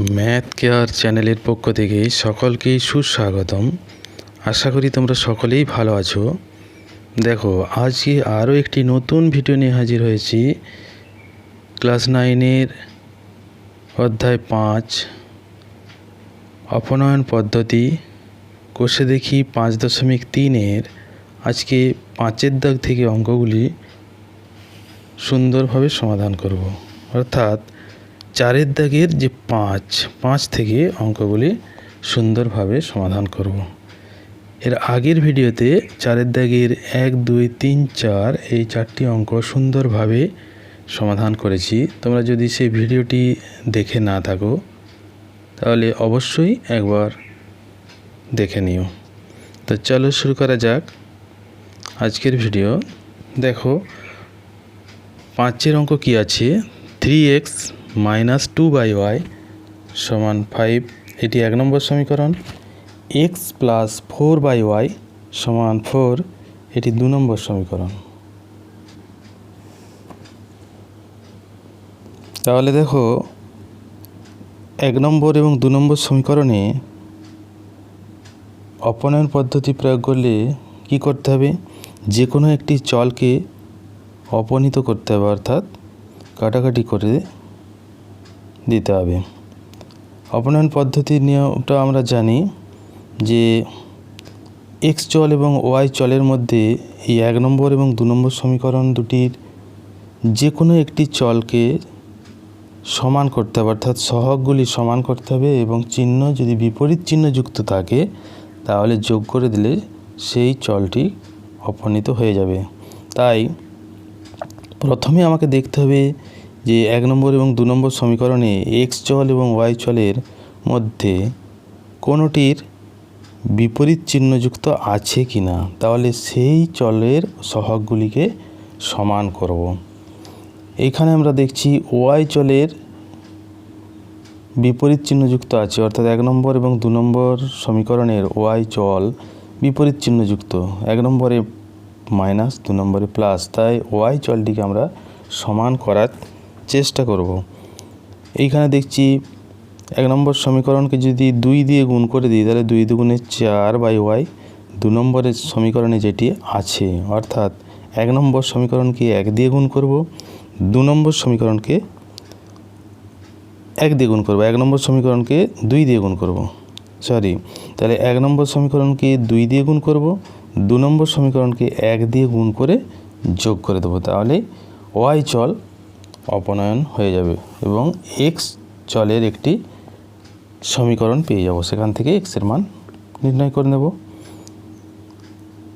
Math care চ্যানেলের পক্ষ থেকে সকলকেই সুস্বাগতম। আশা করি তোমরা সকলেই ভালো আছো। দেখো, আজকে আরও একটি নতুন ভিডিও নিয়ে হাজির হয়েছি। ক্লাস নাইনের অধ্যায় পাঁচ। অপনয়ন পদ্ধতি। কোষে দেখি পাঁচ দশমিক তিনের। আজকে পাঁচের দাগ থেকে অঙ্কগুলি সুন্দরভাবে সমাধান করব। অর্থাৎ চারের দাগের যে পাঁচ পাঁচ থেকে অঙ্কগুলি সুন্দরভাবে সমাধান করব। এর আগের ভিডিওতে চারের দাগের এক, দুই, তিন, চার এই চারটি অঙ্ক সুন্দরভাবে সমাধান করেছি। তোমরা যদি সেই ভিডিওটি দেখে না থাকো, তাহলে অবশ্যই একবার দেখে নিও। তো চলো শুরু করা যাক। আজকের ভিডিও, দেখো, পাঁচের অঙ্ক কি আছে? Three X minus two by Y সমান ফাইভ এটি এক নম্বর সমীকরণ। X plus four by Y সমান ফোর এটি দু নম্বর সমীকরণ। তাহলে দেখো, এক নম্বর এবং দু নম্বর সমীকরণে অপনয়ন পদ্ধতি প্রয়োগ করলে কি করতে হবে? যে কোনো একটি চলকে অপনীত করতে হবে, অর্থাৎ কাটাকাটি করে দিতে হবে। অপনয়ন পদ্ধতির নিয়মটা আমরা জানি যে এক্স চল এবং ওয়াই চলের মধ্যে এই এক নম্বর এবং দু নম্বর সমীকরণ দুটির যে কোনো একটি চলকে সমান করতে হবে, অর্থাৎ সহগগুলি সমান করতে হবে এবং চিহ্ন যদি বিপরীত চিহ্ন যুক্ত থাকে, তাহলে যোগ করে দিলে সেই চলটি অপনীত হয়ে যাবে। তাই প্রথমে আমাকে দেখতে হবে যে এক নম্বর এবং দু নম্বর সমীকরণে এক্স চল এবং ওয়াই চলের মধ্যে কোনোটির বিপরীত চিহ্নযুক্ত আছে কি না তাহলে সেই চলের সহগগুলিকে সমান করব। এইখানে আমরা দেখছি ওয়াই চলের বিপরীত চিহ্নযুক্ত আছে, অর্থাৎ এক নম্বর এবং দু নম্বর সমীকরণের ওয়াই চল বিপরীত চিহ্নযুক্ত। এক নম্বরে মাইনাস, দু নম্বরে প্লাস, তাই ওয়াই চলটিকে আমরা সমান করার চেষ্টা করব। এইখানে দেখছি এক নম্বর সমীকরণকে যদি দুই দিয়ে গুণ করে দিই, তাহলে দুই দুগুণে চার বাই ওয়াই দু নম্বরের সমীকরণে যেটি আছে, অর্থাৎ এক নম্বর সমীকরণকে এক দিয়ে গুণ করব, দু নম্বর সমীকরণকে এক দিয়ে গুণ করব, এক নম্বর সমীকরণকে দুই দিয়ে গুণ করব, সরি, তাহলে এক নম্বর সমীকরণকে দুই দিয়ে গুণ করব, দু নম্বর সমীকরণকে এক দিয়ে গুণ করে যোগ করে দেবো, তাহলে ওয়াই চল অপনয়ন হয়ে যাবে এবং এক্স চলের একটি সমীকরণ পেয়ে যাব। সেখান থেকে এক্সের মান নির্ণয় করে নেব।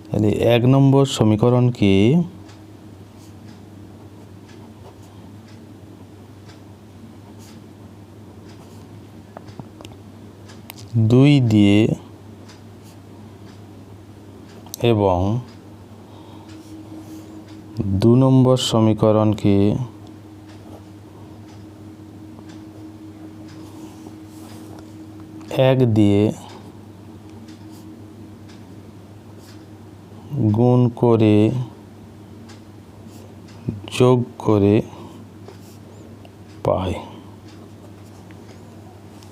তাহলে এক নম্বর সমীকরণকে দুই দিয়ে এবং দু নম্বর সমীকরণকে এক দিয়ে গুণ করে যোগ করে পাই।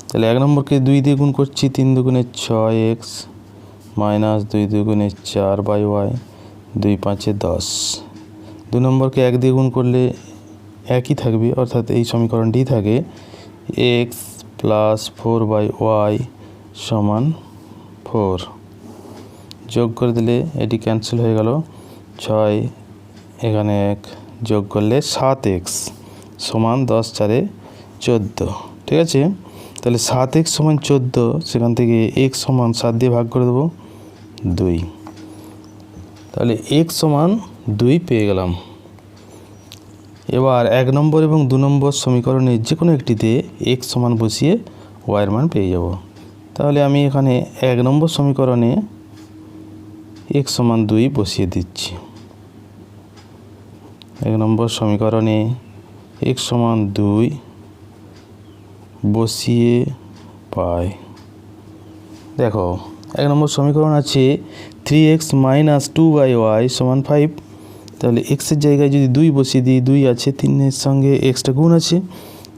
তাহলে এক নম্বরকে দুই দিয়ে গুণ করছি, তিন দুগুণে ছয় এক্স মাইনাস দুই দুগুণে চার বাই ওয়াই, দুই পাঁচে দশ। দু নম্বরকে এক দিয়ে গুণ করলে একই থাকবে, অর্থাৎ এই সমীকরণটিই থাকে, X plus four by Y সমান ফোর যোগ করে দিলে এটি ক্যান্সেল হয়ে গেল। ছয়, এখানে এক। যোগ করলে সাত এক্স সমান দশ চারে চোদ্দ। ঠিক আছে? তাহলে সাত এক্স সমান চোদ্দ, সেখান থেকে এক্স সমান সাত দিয়ে ভাগ করে দেবো দুই। তাহলে এক্স সমান দুই পেয়ে গেলাম। এবার এক নম্বর এবং দু নম্বর সমীকরণে যে কোনো একটিতে এক্স সমান বসিয়ে ওয়াইয়ের মান পেয়ে যাব। তাহলে আমি এখানে এক নম্বর সমীকরণে এক্স সমান দুই বসিয়ে দিচ্ছি। এক নম্বর সমীকরণে এক্স সমান দুই বসিয়ে পাই। দেখো, এক নম্বর সমীকরণ আছে three X minus two by Y সমান ফাইভ তাহলে এক্সের জায়গায় যদি দুই বসিয়ে দিই, দুই আছে, তিনের সঙ্গে এক্সটা গুণ আছে,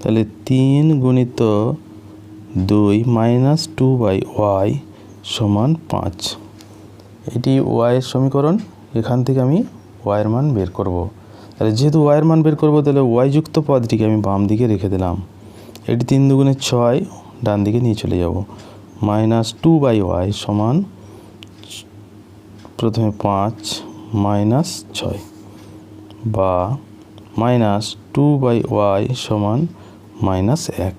তাহলে তিন গুণিত দুই মাইনাস টু বাই ওয়াই সমান পাঁচ। এটি ওয়াইয়ের সমীকরণ, এখান থেকে আমি ওয়াইয়ের মান বের করব। তাহলে যেহেতু ওয়াইয়ের মান বের করব, তাহলে ওয়াই যুক্ত পদটিকে আমি বাম দিকে রেখে দিলাম। এটি তিন দুগুণে ছয়, ডান দিকে নিয়ে চলে যাব। মাইনাস টু বাই ওয়াই সমান প্রথমে পাঁচ মাইনাস ছয়। বা মাইনাস টু বাই ওয়াই সমান মাইনাস এক।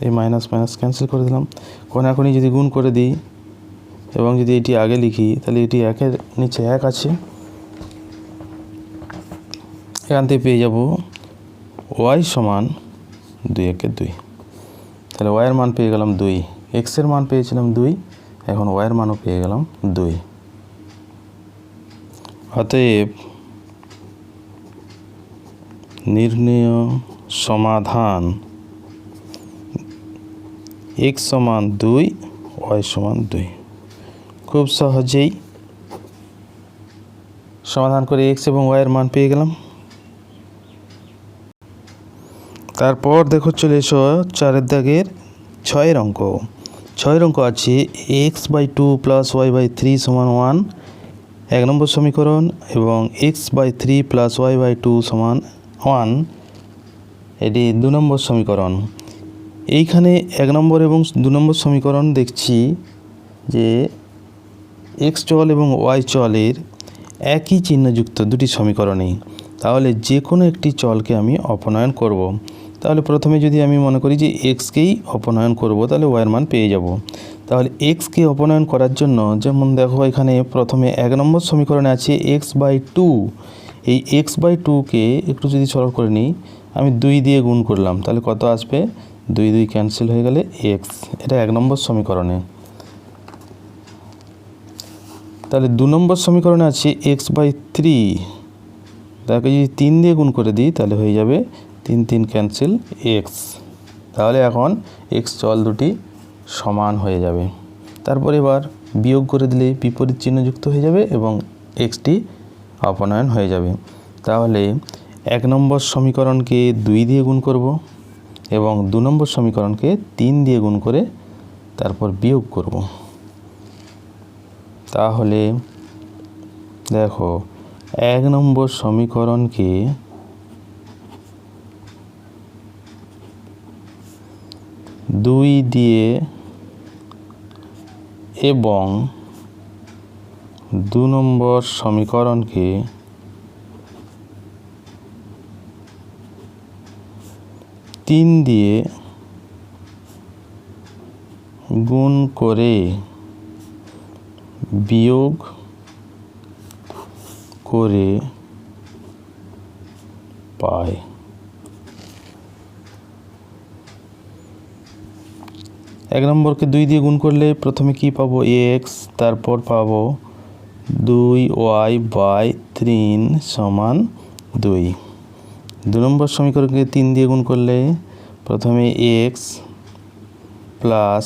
এই মাইনাস মাইনাস ক্যান্সেল করে দিলাম। কোনাকুনি যদি গুণ করে দিই এবং যদি এটি আগে লিখি, তাহলে এটি একের নিচে এক আছে। এখান থেকে পেয়ে যাব ওয়াই সমান দুই একে দুই। তাহলে ওয়াইয়ের মান পেয়ে গেলাম দুই। এক্সের মান পেয়েছিলাম দুই। এখন ওয়াইয়ের মানও পেয়ে গেলাম দুই। অতএব নির্ণয় সমাধান এক্স সমান দুই ওয়াই সমান দুই। খুব সহজেই সমাধান করে এক্স এবং ওয়াইয়ের মান পেয়ে গেলাম। তারপর দেখো চলে এসো চারের দাগের ছয়ের অঙ্ক। ছয়ের অঙ্ক আছে X by two plus Y by three সমান ওয়ান এক নম্বর সমীকরণ এবং X by three plus Y by two সমান ওয়ান এটি দু নম্বর সমীকরণ। এইখানে এক নম্বর এবং দু নম্বর সমীকরণ দেখছি যে এক্স চল এবং ওয়াই চলের একই চিহ্নযুক্ত দুটি সমীকরণেই। তাহলে যে কোনো একটি চলকে আমি অপনয়ন করব। তাহলে প্রথমে যদি আমি মনে করি যে এক্সকেই অপনয়ন করব, তাহলে ওয়াইয়ের মান পেয়ে যাব। তাহলে এক্সকে অপনয়ন করার জন্য, যেমন দেখো এখানে প্রথমে এক নম্বর সমীকরণে আছে এক্স বাই টু এই এক্স বাই টুকে একটু যদি সরল করে নিই, আমি দুই দিয়ে গুণ করলাম, তাহলে কত আসবে? দুই দুই ক্যান্সেল হয়ে গেলে এক্স এটা এক নম্বর সমীকরণে। তাহলে দু নম্বর সমীকরণে আছে এক্স বাই থ্রি তাকে যদি তিন দিয়ে গুণ করে দিই, তাহলে হয়ে যাবে তিন তিন ক্যান্সেল এক্স তাহলে এখন এক্স চল দুটি সমান হয়ে যাবে। তারপর এবার বিয়োগ করে দিলে বিপরীত চিহ্নযুক্ত হয়ে যাবে এবং এক্সটি অপনয়ন হয়ে যাবে। তাহলে এক নম্বর সমীকরণকে দুই দিয়ে গুণ করব এবং দু নম্বর সমীকরণকে তিন দিয়ে গুণ করে তারপর বিয়োগ করব। তাহলে দেখো, এক নম্বর সমীকরণকে দুই দিয়ে এবং দু নম্বর সমীকরণকে তিন দিয়ে গুণ করে বিয়োগ করে পায় এক নম্বরকে দুই দিয়ে গুণ করলে প্রথমে কি পাবো? এক্স তারপর পাবো দুই ওয়াই বাই তিন সমান দুই। দু নম্বর সমীকরণকে তিন দিয়ে গুণ করলে প্রথমে এক্স প্লাস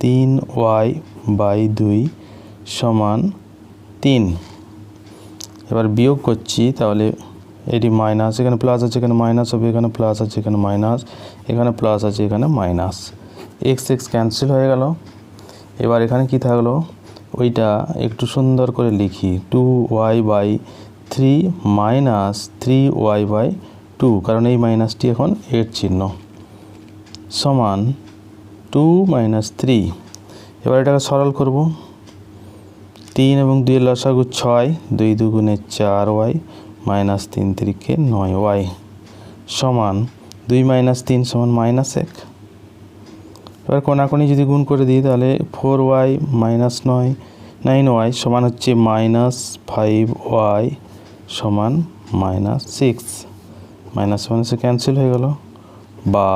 তিন ওয়াই বাই দুই সমান তিন। এবার বিয়োগ করছি, তাহলে এটি মাইনাস, এখানে প্লাস আছে, এখানে মাইনাস হবে, এখানে প্লাস আছে, এখানে মাইনাস, এখানে প্লাস আছে, এখানে মাইনাস। এক্স এক্স ক্যান্সেল হয়ে গেল। এবার এখানে কি থাকল? ওইটা একটু সুন্দর করে লিখি। Two Y by three minus three Y by two কারণ এই মাইনাসটি এখন এর চিহ্ন। সমান টু মাইনাস থ্রি এবার এটাকে সরল করব। তিন এবং দুই লসাগু ছয়, দুই দুগুণে চার ওয়াই মাইনাস তিন তিরিকে নয় ওয়াই সমান দুই মাইনাস তিন সমান মাইনাস এক। এবার কোনাকুনি যদি গুণ করে দিই, তাহলে ফোর ওয়াই মাইনাস নয়, নাইন ওয়াই সমান হচ্ছে মাইনাস ফাইভ ওয়াই সমান মাইনাস সিক্স। মাইনাস মাইনাসে ক্যান্সেল হয়ে গেল। বা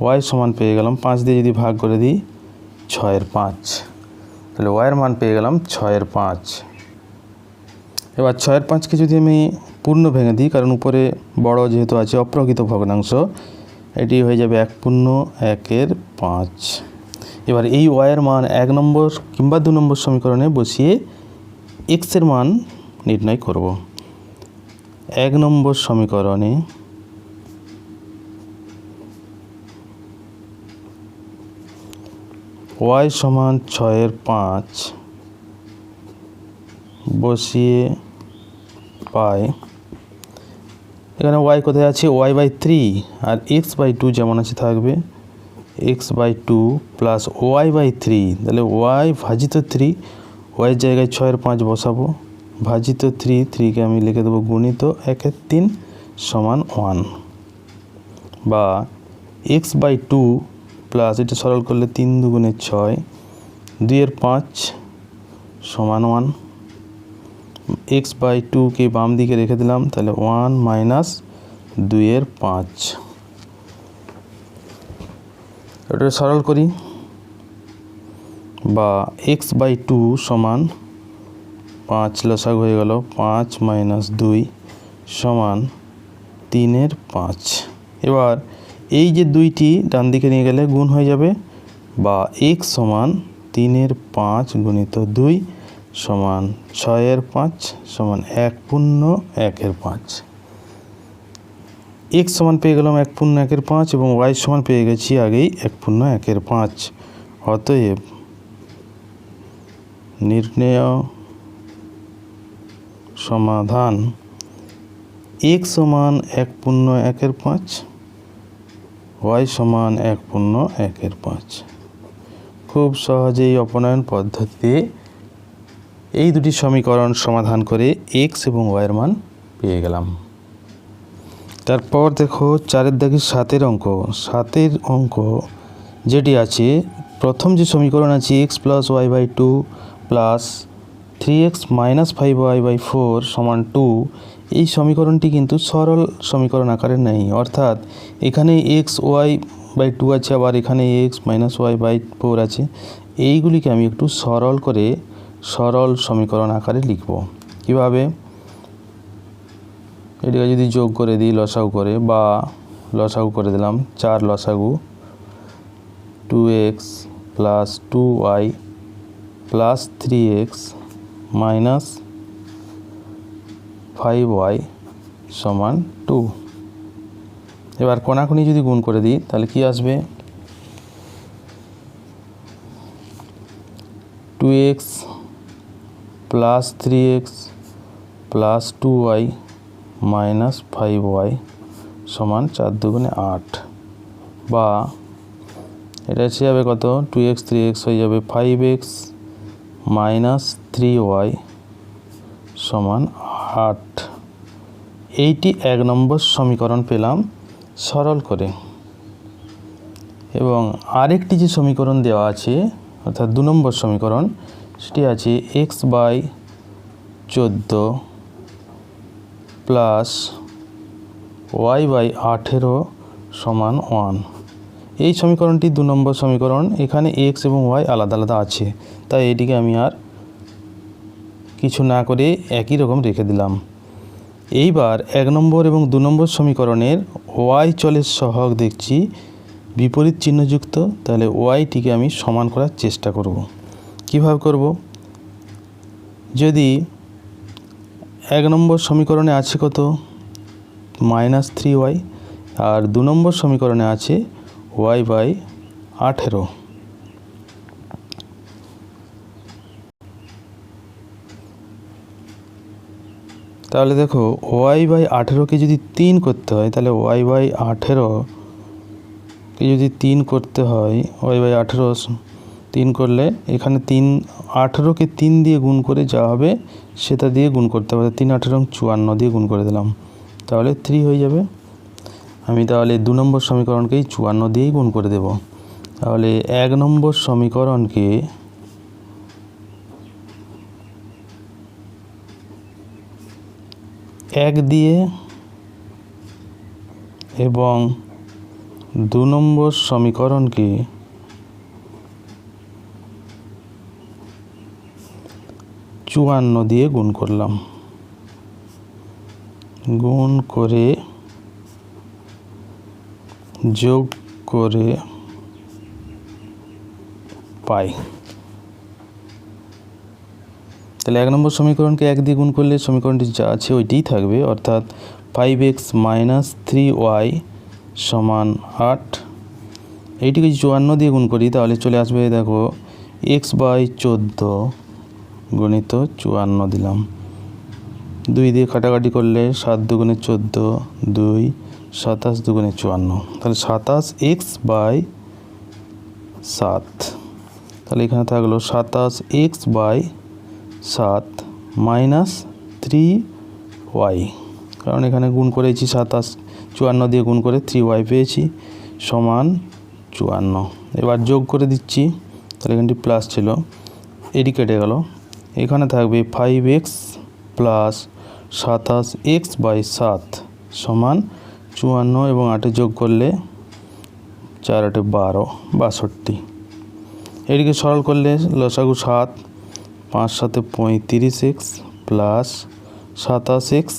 ওয়াই সমান পেয়ে গেলাম পাঁচ দিয়ে যদি ভাগ করে দিই, ছয়ের পাঁচ। তাহলে ওয়াইয়ের মান পেয়ে গেলাম ছয়ের পাঁচ। এবার ছয়ের পাঁচকে যদি আমি পূর্ণ ভেঙে দিই, কারণ উপরে বড় যেহেতু আছে, অপ্রকৃত ভগ্নাংশ এটি হয়ে যাবে এক পূর্ণ, একের পাঁচ। এবার এই ওয়াইয়ের মান এক নম্বর কিংবা দু নম্বর সমীকরণে বসিয়ে এক্সের মান নির্ণয় করব। এক নম্বর সমীকরণে ওয়াই সমান ছয়ের পাঁচ বসিয়ে পাই এখানে ওয়াই কোথায় আছে? ওয়াই বাই থ্রি আর এক্স বাই টু যেমন আছে থাকবে। X by two plus Y by three তাহলে ওয়াই ভাজিত থ্রি ওয়াইয়ের জায়গায় ছয়ের পাঁচ বসাবো। ভাজিত থ্রি থ্রিকে আমি লিখে দেবো গুণিত একের তিন সমান ওয়ান বা এক্স বাই টু প্লাস এটা সরল করলে তিন দুগুণে ছয় দুইয়ের পাঁচ সমান ওয়ান এক্স বাই টুকে বাম দিকে রেখে দিলাম, তাহলে ওয়ান মাইনাস দুইয়ের পাঁচ। এটা সরল করি। বা এক্স বাই টু সমান পাঁচ লসাগ হয়ে গেল, পাঁচ মাইনাস দুই সমান তিনের পাঁচ। এবার এই যে দুইটি ডান দিকে নিয়ে গেলে গুণ হয়ে যাবে, বা এক্স সমান তিনের পাঁচ গুণিত দুই সমান ছয়ের পাঁচ সমান এক পূর্ণ একের পাঁচ। এক্স সমান পেয়ে গেলাম এক পূর্ণ একের পাঁচ এবং ওয়াই সমান পেয়ে গেছি আগেই এক পূর্ণ একের পাঁচ। অতএব নির্ণেয় সমাধান এক সমান এক পূর্ণ একের পাঁচ, ওয়াই সমান এক পূর্ণ একের পাঁচ। খুব সহজেই অপনয়ন পদ্ধতিতে এই দুটি সমীকরণ সমাধান করে এক্স এবং ওয়াইয়ের মান পেয়ে গেলাম। তারপর দেখো চারের দাগের সাতের অঙ্ক। সাতের অঙ্ক যেটি আছে, প্রথম যে সমীকরণ আছে X plus Y by two plus three X minus five Y by four সমান টু এই সমীকরণটি কিন্তু সরল সমীকরণ আকারে নেই। অর্থাৎ এখানে এক্স ওয়াই বাই টু আছে, আবার এখানে X minus Y by four আছে। এইগুলিকে আমি একটু সরল করে সরল সমীকরণ আকারে লিখব। কীভাবে? এটাকে যদি যোগ করে দিই, লসাগু করে, বা লসাগু করে দিলাম, চার লসাগু, two X plus two Y plus three X minus five Y সমান টু। এবার কোনাকুনি যদি গুণ করে দিই, তাহলে কি আসবে? Two X plus three X plus two Y minus five Y সমান চার দুগুণে আট। বা এটা এসে যাবে কত? টু এক্স থ্রি এক্স হয়ে যাবে five X minus three Y সমান আট। এইটি এক নম্বর সমীকরণ পেলাম সরল করে। এবং আরেকটি যে সমীকরণ দেওয়া আছে, অর্থাৎ দু নম্বর সমীকরণ সেটি আছে এক্স বাই চোদ্দ প্লাস ওয়াই বাই আঠেরো সমান ওয়ান এই সমীকরণটি দু নম্বর সমীকরণ। এখানে এক্স এবং ওয়াই আলাদা আলাদা আছে। তাই এটিকে আমি আর কিছু না করে একই রকম রেখে দিলাম। এইবার এক নম্বর এবং দু নম্বর সমীকরণের ওয়াই চলের সহগ দেখছি। বিপরীত চিহ্নযুক্ত। তাহলে ওয়াইটিকে আমি সমান করার চেষ্টা করব। কীভাবে করব? যদি এক নম্বর সমীকরণে আছে কত? মাইনাস থ্রি ওয়াই আর দু নম্বর সমীকরণে আছে ওয়াই বাই আঠেরো। তাহলে দেখো, ওয়াই বাই আঠেরোকে যদি তিন করতে হয়, তাহলে ওয়াই বাই আঠেরোকে যদি তিন করতে হয়, ওয়াই বাই আঠেরো তিন করলে এখানে তিন আঠেরোকে তিন দিয়ে গুণ করে যা হবে সেটা দিয়ে গুণ করতে হবে। তিন, আঠেরো চুয়ান্ন দিয়ে গুণ করে দিলাম। তাহলে থ্রি হয়ে যাবে। আমি তাহলে দু নম্বর সমীকরণকেই চুয়ান্ন দিয়েই গুণ করে দেব। তাহলে এক নম্বর সমীকরণকে এক দিয়ে এবং দু নম্বর সমীকরণকে চুয়ান্ন দিয়ে গুণ করলাম। গুণ করে যোগ করে পাই। তাহলে এক নম্বর সমীকরণকে এক দিয়ে গুণ করলে সমীকরণটি যা আছে ওইটিই থাকবে, অর্থাৎ five X minus three Y সমান আট। এইটিকে চুয়ান্ন দিয়ে গুণ করি, তাহলে চলে আসবে দেখো এক্স বাই চোদ্দ গণিত চুয়ান্ন দিলাম। দুই দিয়ে কাটাকাটি করলে সাত দুগুণে চোদ্দ, দুই, সাতাশ দুগুণে চুয়ান্ন। তাহলে সাতাশ এক্স বাই সাত। তাহলে এখানে থাকল সাতাশ এক্স বাই সাত মাইনাস থ্রি ওয়াই। কারণ এখানে গুণ করেছি সাতাশ, চুয়ান্ন দিয়ে গুণ করে থ্রি ওয়াই পেয়েছি, সমান চুয়ান্ন। এবার যোগ করে দিচ্ছি, তাহলে এখানটি প্লাস ছিল, এটি কেটে গেল। এখানে থাকবে ফাইভ এক্স প্লাস সাতাশ এক্স বাই সাত সমান চুয়ান্ন এবং আটে যোগ করলে চার আটে বারো, বাষট্টি। এটিকে সরল করলে লসাগু সাত, পাঁচ সাথে পঁয়ত্রিশ এক্স প্লাস সাতাশ এক্স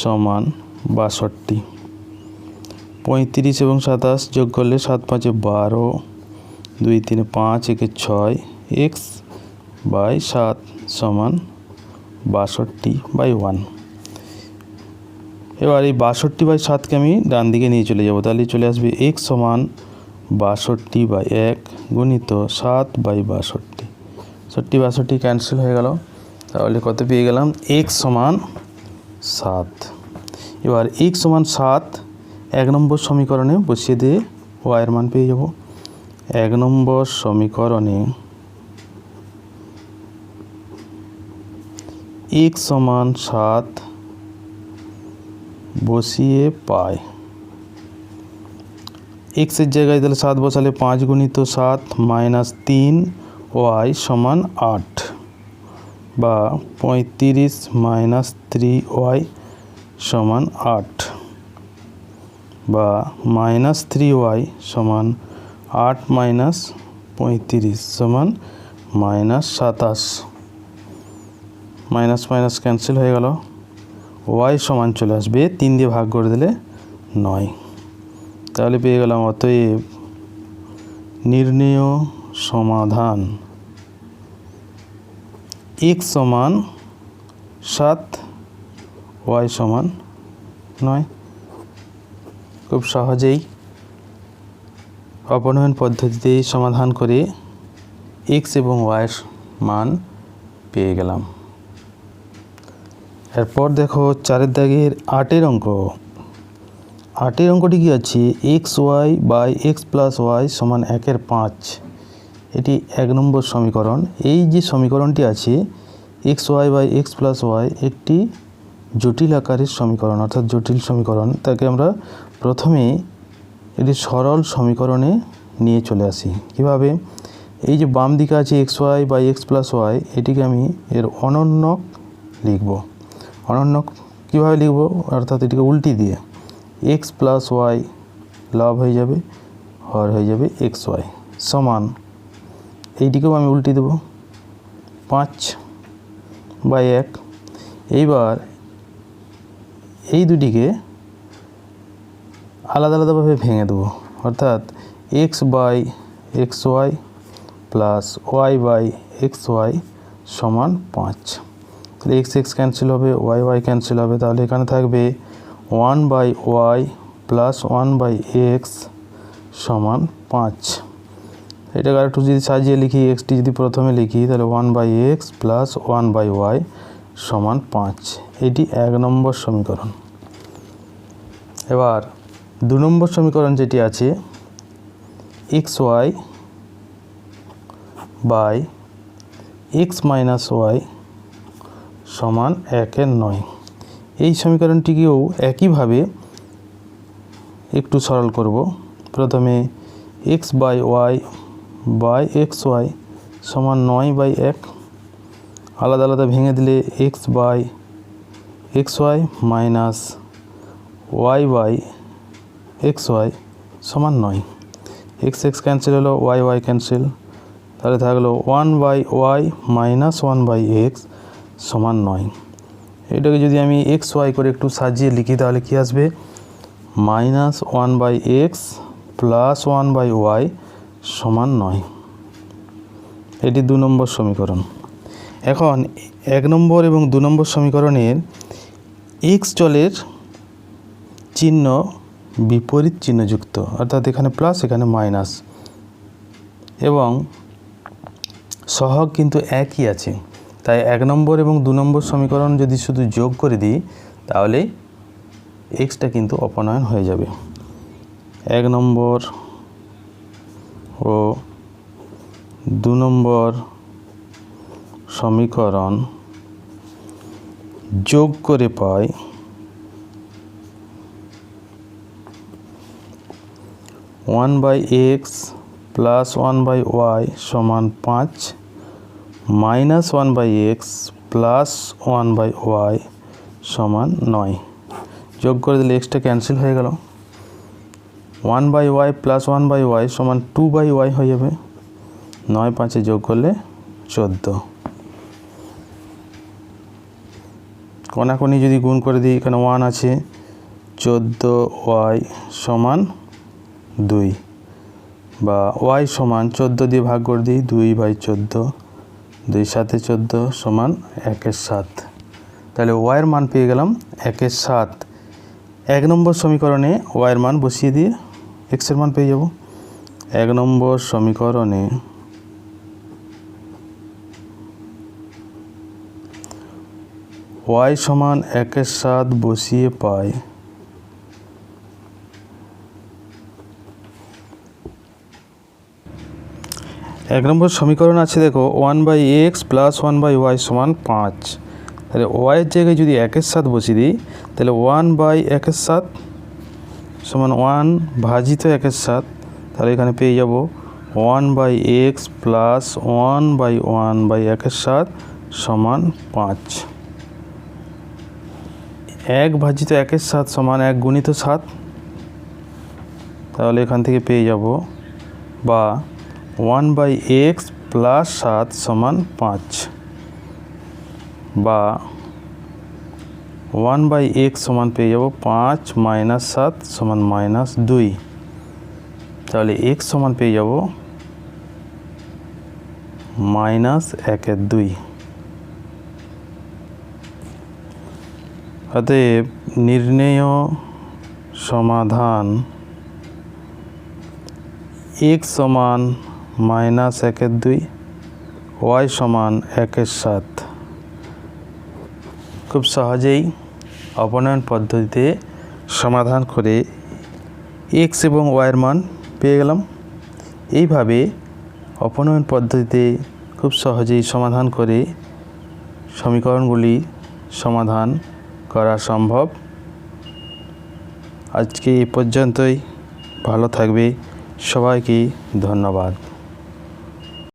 সমান বাষট্টি। পঁয়ত্রিশ এবং সাতাশ যোগ করলে সাত পাঁচে বারো, দুই তিনে পাঁচ, একে ছয় এক্স বাই সাত সমান বাষট্টি বাই ওয়ান। এবার এই বাষট্টি বাই সাতকে আমি ডান দিকে নিয়ে চলে যাব। তাহলে চলে আসবে এক সমান বাষট্টি বাই এক গুণিত সাত বাই বাষট্টি। সট্টি বাষট্টি ক্যান্সেল হয়ে গেল। তাহলে কত পেয়ে গেলাম? এক সমান সাত। এবার এক সমান সাত এক নম্বর সমীকরণে বসিয়ে দিয়ে ওয়াইয়ের মান পেয়ে যাব। এক নম্বর সমীকরণে এক সমান সাত বসিয়ে পায় এক্সের জায়গায় তাহলে সাত বসালে পাঁচ গুণিত সাত মাইনাস তিন ওয়াই সমান আট বা পঁয়ত্রিশ মাইনাস থ্রি ওয়াই সমান আট বা মাইনাস থ্রি ওয়াই সমান আট মাইনাস পঁয়ত্রিশ সমান মাইনাস সাতাশ। মাইনাস মাইনাস ক্যান্সেল হয়ে গেল। ওয়াই সমান চলে আসবে তিন দিয়ে ভাগ করে দিলে নয়। তাহলে পেয়ে গেলাম অতএব নির্ণেয় সমাধান। এক্স সমান সাত ওয়াই সমান নয়। খুব সহজেই অপনয়ন পদ্ধতিতে সমাধান করে এক্স এবং ওয়াইয়ের মান পেয়ে গেলাম। এরপর দেখো চারের দাগের আটের অঙ্ক। আটের অঙ্কটি কী আছে? X Y by X plus Y সমান একের পাঁচ। এটি এক নম্বর সমীকরণ। এই যে সমীকরণটি আছে X Y by X plus Y একটি জটিল আকারের সমীকরণ, অর্থাৎ জটিল সমীকরণ। তাকে আমরা প্রথমে এটি সরল সমীকরণে নিয়ে চলে আসি। কীভাবে? এই যে বাম দিকে আছে X Y by X plus Y এটিকে আমি এর অনন্যক লিখব। অনন্যক কীভাবে লিখব? অর্থাৎ এটিকে উল্টি দিয়ে এক্স প্লাস ওয়াই লাভ হয়ে যাবে, হর হয়ে যাবে এক্স ওয়াই সমান, এইটিকেও আমি উল্টি দেব, পাঁচ বাই এক। এইবার এই দুটিকে আলাদা আলাদাভাবে ভেঙে দেবো, অর্থাৎ X by X Y plus Y by X Y সমান পাঁচ। তাহলে এক্স এক্স ক্যান্সেল হবে ওয়াই ওয়াই ক্যান্সেল হবে, তাহলে এখানে থাকবে one by Y plus one by X সমান পাঁচ। এটাকে আরেকটু যদি সাজিয়ে লিখি এক্সটি যদি প্রথমে লিখি, তাহলে one by X plus one by Y সমান পাঁচ। এটি এক নম্বর সমীকরণ। এবার দু নম্বর সমীকরণ যেটি আছে X Y by X minus Y সমান একের নয়। এই সমীকরণটিকেও একইভাবে একটু সরল করব। প্রথমে X by Y by X Y সমান নয় বাই এক। আলাদা আলাদা ভেঙে দিলে X by X Y minus Y by X Y সমান নয়। এক্স এক্স ক্যান্সেল হলো ওয়াই ওয়াই ক্যান্সেল তাহলে থাকল one by Y minus one by X সমান নয়। এটাকে যদি আমি এক্স ওয়াই করে একটু সাজিয়ে লিখি, তাহলে কী আসবে? Minus one by X plus one by Y সমান নয়। এটি দু নম্বর সমীকরণ। এখন এক নম্বর এবং দু নম্বর সমীকরণের এক্স চলের চিহ্ন বিপরীত চিহ্নযুক্ত, অর্থাৎ এখানে প্লাস এখানে মাইনাস এবং সহগ কিন্তু একই আছে। তাই এক নম্বর এবং দু নম্বর সমীকরণ যদি শুধু যোগ করে দিই, তাহলে এক্সটা কিন্তু অপনয়ন হয়ে যাবে। এক নম্বর ও দু নম্বর সমীকরণ যোগ করে পাই one by X plus one by Y সমান পাঁচ minus one by X plus one by Y সমান নয়। যোগ করে দিলে এক্সটা ক্যান্সেল হয়ে গেল। One by Y plus one by Y সমান টু বাই ওয়াই হয়ে যাবে। নয় পাঁচে যোগ করলে চোদ্দ। কোনাকুনি যদি গুণ করে দিই, এখানে ওয়ান আছে, চোদ্দ ওয়াই সমান দুই। বা ওয়াই সমান চোদ্দ দিয়ে ভাগ করে দিই, দুই বাই চোদ্দ। দুই সাথে চোদ্দ সমান একের সাত। তাহলে ওয়াইয়ের মান পেয়ে গেলাম একের সাত। এক নম্বর সমীকরণে ওয়াইয়ের মান বসিয়ে দিয়ে এক্সের মান পেয়ে যাব। এক নম্বর সমীকরণে ওয়াই সমান একের সাত বসিয়ে পাই এক নম্বর সমীকরণ আছে, দেখো one by X plus one by Y সমান পাঁচ। তাহলে ওয়াইয়ের জায়গায় যদি একের সাত বসিয়ে দিই, তাহলে ওয়ান বাই একের সাত সমান ওয়ান ভাজিত একের সাত তাহলে এখানে পেয়ে যাব one by X plus one by one by একের সাত সমান পাঁচ। এক ভাজিত একের সাত সমান এক গুণিত সাত, তাহলে এখান থেকে পেয়ে যাব বা ওয়ান বাই এক্স প্লাস সাত সমান পাঁচ বা ওয়ান বাই এক্স সমান পেয়ে যাব পাঁচ মাইনাস সাত সমান মাইনাস দুই। তাহলে এক্স সমান পেয়ে যাব মাইনাস একের দুই। অতএব নির্ণেয় সমাধান এক্স সমান মাইনাস একের দুই, ওয়াই সমান একের সাত। খুব সহজেই অপনয়ন পদ্ধতিতে সমাধান করে এক্স এবং ওয়াইয়ের মান পেয়ে গেলাম। এইভাবে অপনয়ন পদ্ধতিতে খুব সহজেই সমাধান করে সমীকরণগুলি সমাধান করা সম্ভব। আজকে এই পর্যন্তই। ভালো থাকবে। সবাইকে ধন্যবাদ।